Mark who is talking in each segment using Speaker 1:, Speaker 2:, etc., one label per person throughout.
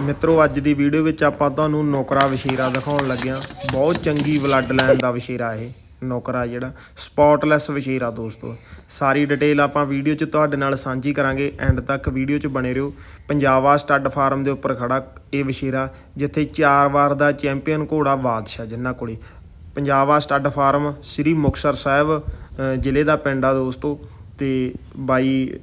Speaker 1: ਮਿੱਤਰੋ, ਅੱਜ ਦੀ ਵੀਡੀਓ ਵਿੱਚ ਆਪਾਂ ਤੁਹਾਨੂੰ ਨੌਕਰਾ ਵਸ਼ੀਰਾ ਦਿਖਾਉਣ ਲੱਗਿਆ ਬਹੁਤ ਚੰਗੀ ਬਲੱਡ ਲਾਈਨ ਦਾ ਵਸ਼ੀਰਾ ਇਹ, ਨੌਕਰਾ ਜਿਹੜਾ। ਸਪੌਟਲੈਸ ਵਸ਼ੀਰਾ ਦੋਸਤੋ। ਸਾਰੀ ਡਿਟੇਲ ਆਪਾਂ ਵੀਡੀਓ 'ਚ ਤੁਹਾਡੇ ਨਾਲ ਸਾਂਝੀ ਕਰਾਂਗੇ। ਐਂਡ ਤੱਕ ਵੀਡੀਓ 'ਚ ਬਣੇ ਰਹੋ। ਪੰਜਾਬਾ ਸਟੱਡ ਫਾਰਮ ਦੇ ਉੱਪਰ ਖੜਾ ਇਹ ਵਸ਼ੀਰਾ ਜਿੱਥੇ ਚਾਰ ਵਾਰ ਦਾ ਚੈਂਪੀਅਨ ਘੋੜਾ ਬਾਦਸ਼ਾਹ ਜਿੰਨਾ ਕੋਲੇ। ਪੰਜਾਬਾ ਸਟੱਡ ਫਾਰਮ ਸ੍ਰੀ ਮੁਕਤਸਰ ਸਾਹਿਬ ਜ਼ਿਲ੍ਹੇ ਦਾ ਪਿੰਡ ਆ ਦੋਸਤੋ। ਤੇ ਬਾਈ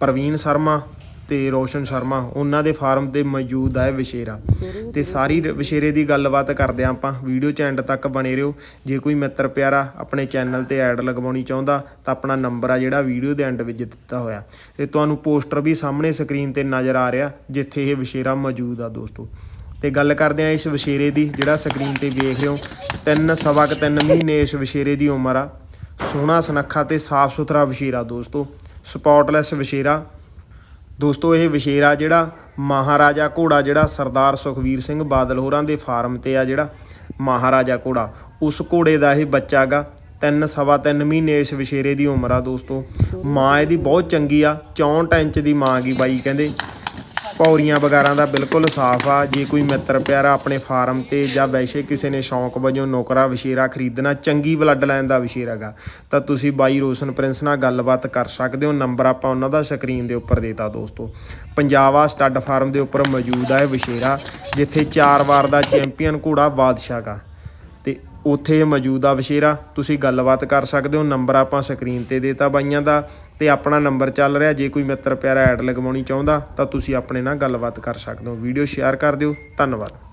Speaker 1: ਪ੍ਰਵੀਨ ਸ਼ਰਮਾ ਤੇ ਰੋਸ਼ਨ ਸ਼ਰਮਾ, ਉਹਨਾਂ ਦੇ ਫਾਰਮ ਤੇ ਮੌਜੂਦ ਹੈ ਵਿਸ਼ੇਰਾ। ਤੇ ਸਾਰੀ ਰ- ਵਿਸ਼ੇਰੇ ਦੀ ਗੱਲਬਾਤ ਕਰਦੇ ਹਾਂ ਆਪਾਂ। ਵੀਡੀਓ ਚ ਐਂਡ ਤੱਕ ਬਣੇ ਰਹੋ। ਜੇ ਕੋਈ ਮਿੱਤਰ ਪਿਆਰਾ ਆਪਣੇ ਚੈਨਲ ਤੇ ਐਡ ਲਗਵਾਉਣੀ ਚਾਹੁੰਦਾ, ਤਾਂ ਆਪਣਾ ਨੰਬਰ ਆ ਜਿਹੜਾ ਵੀਡੀਓ ਦੇ ਐਂਡ ਵਿੱਚ ਦਿੱਤਾ ਹੋਇਆ। ਤੇ ਤੁਹਾਨੂੰ ਪੋਸਟਰ ਵੀ ਸਾਹਮਣੇ ਸਕਰੀਨ ਤੇ ਨਜ਼ਰ ਆ ਰਿਹਾ, ਜਿੱਥੇ ਇਹ ਵਿਸ਼ੇਰਾ ਮੌਜੂਦ ਆ ਦੋਸਤੋ। ਤੇ ਗੱਲ ਕਰਦੇ ਆ ਇਸ ਵਿਸ਼ੇਰੇ ਦੀ, ਜਿਹੜਾ ਸਕਰੀਨ ਤੇ ਵੇਖ ਰਹੇ ਹੋ। ਤਿੰਨ, ਸਵਾ ਕੁ ਤਿੰਨ ਮਹੀਨੇ ਇਸ ਵਿਸ਼ੇਰੇ ਦੀ ਉਮਰ ਆ। ਸੋਹਣਾ ਸੁਨੱਖਾ ਤੇ ਸਾਫ਼ ਸੁਥਰਾ ਵਿਸ਼ੇਰਾ ਦੋਸਤੋ। ਸਪੌਟਲੈਸ ਵਿਸ਼ੇਰਾ। ਦੋਸਤੋ, ਇਹ ਵਿਸ਼ੇਰਾ ਜਿਹੜਾ ਮਹਾਰਾਜਾ ਘੋੜਾ ਜਿਹੜਾ ਸਰਦਾਰ ਸੁਖਵੀਰ ਸਿੰਘ ਬਾਦਲ ਹੋਰਾਂ ਦੇ ਫਾਰਮ ਤੇ ਆ ਜਿਹੜਾ ਮਹਾਰਾਜਾ ਘੋੜਾ, ਉਸ ਘੋੜੇ ਦਾ ਇਹ ਬੱਚਾ ਗਾ। ਤਿੰਨ, ਸਵਾ ਤਿੰਨ ਮਹੀਨੇ ਇਸ ਵਿਸ਼ੇਰੇ ਦੀ ਉਮਰ ਆ ਦੋਸਤੋ। ਮਾਂ ਇਹਦੀ ਬਹੁਤ ਚੰਗੀ ਆ 64 ਇੰਚ ਦੀ ਮਾਂ ਗਈ ਬਾਈ, ਕਹਿੰਦੇ। ਪੌਰੀਆਂ ਵਗੈਰਾ ਦਾ ਬਿਲਕੁਲ ਸਾਫ਼ ਆ। ਜੇ ਕੋਈ ਮਿੱਤਰ ਪਿਆਰਾ ਆਪਣੇ ਫਾਰਮ ਤੇ ਜਾਂ ਵੈਸੇ ਕਿਸੇ ਨੇ ਸ਼ੌਂਕ ਵਜੋਂ ਨੌਕਰਾ ਵਿਸ਼ੇਰਾ ਖਰੀਦਣਾ, ਚੰਗੀ ਬਲੱਡ ਲਾਈਨ ਦਾ ਵਿਸ਼ੇਰਾ ਗਾ ਤਾਂ ਤੁਸੀਂ ਬਾਈ ਰੋਸ਼ਨ ਪ੍ਰਿੰਸ ਨਾਲ ਗੱਲਬਾਤ ਕਰ ਸਕਦੇ ਹੋ। ਨੰਬਰ ਆਪਾਂ ਉਹਨਾਂ ਦਾ ਸਕਰੀਨ ਦੇ ਉੱਪਰ ਦੇਤਾ ਦੋਸਤੋ। ਪੰਜਾਬਾ ਸਟੱਡ ਫਾਰਮ ਦੇ ਉੱਪਰ ਮੌਜੂਦ ਆ ਇਹ ਵਿਸ਼ੇਰਾ ਜਿੱਥੇ ਚਾਰ ਵਾਰ ਦਾ ਚੈਂਪੀਅਨ ਘੋੜਾ ਬਾਦਸ਼ਾਹ ਗਾ ਤੇ ਉੱਥੇ ਮੌਜੂਦ ਆ ਵਿਸ਼ੇਰਾ ਤੁਸੀਂ ਗੱਲਬਾਤ ਕਰ ਸਕਦੇ ਹੋ, ਨੰਬਰ ਆਪਾਂ ਸਕਰੀਨ ਤੇ ਦੇਤਾ ਬਾਈਆਂ ਦਾ ਤੇ ਆਪਣਾ ਨੰਬਰ ਚੱਲ ਰਿਹਾ, ਜੇ ਕੋਈ ਮਿੱਤਰ ਪਿਆਰਾ ਐਡ ਲਗਵਾਉਣੀ ਚਾਹੁੰਦਾ ਤਾਂ ਤੁਸੀਂ ਆਪਣੇ ਨਾਲ ਗੱਲਬਾਤ ਕਰ ਸਕਦੇ ਹੋ, ਵੀਡੀਓ ਸ਼ੇਅਰ ਕਰ ਦਿਓ, ਧੰਨਵਾਦ।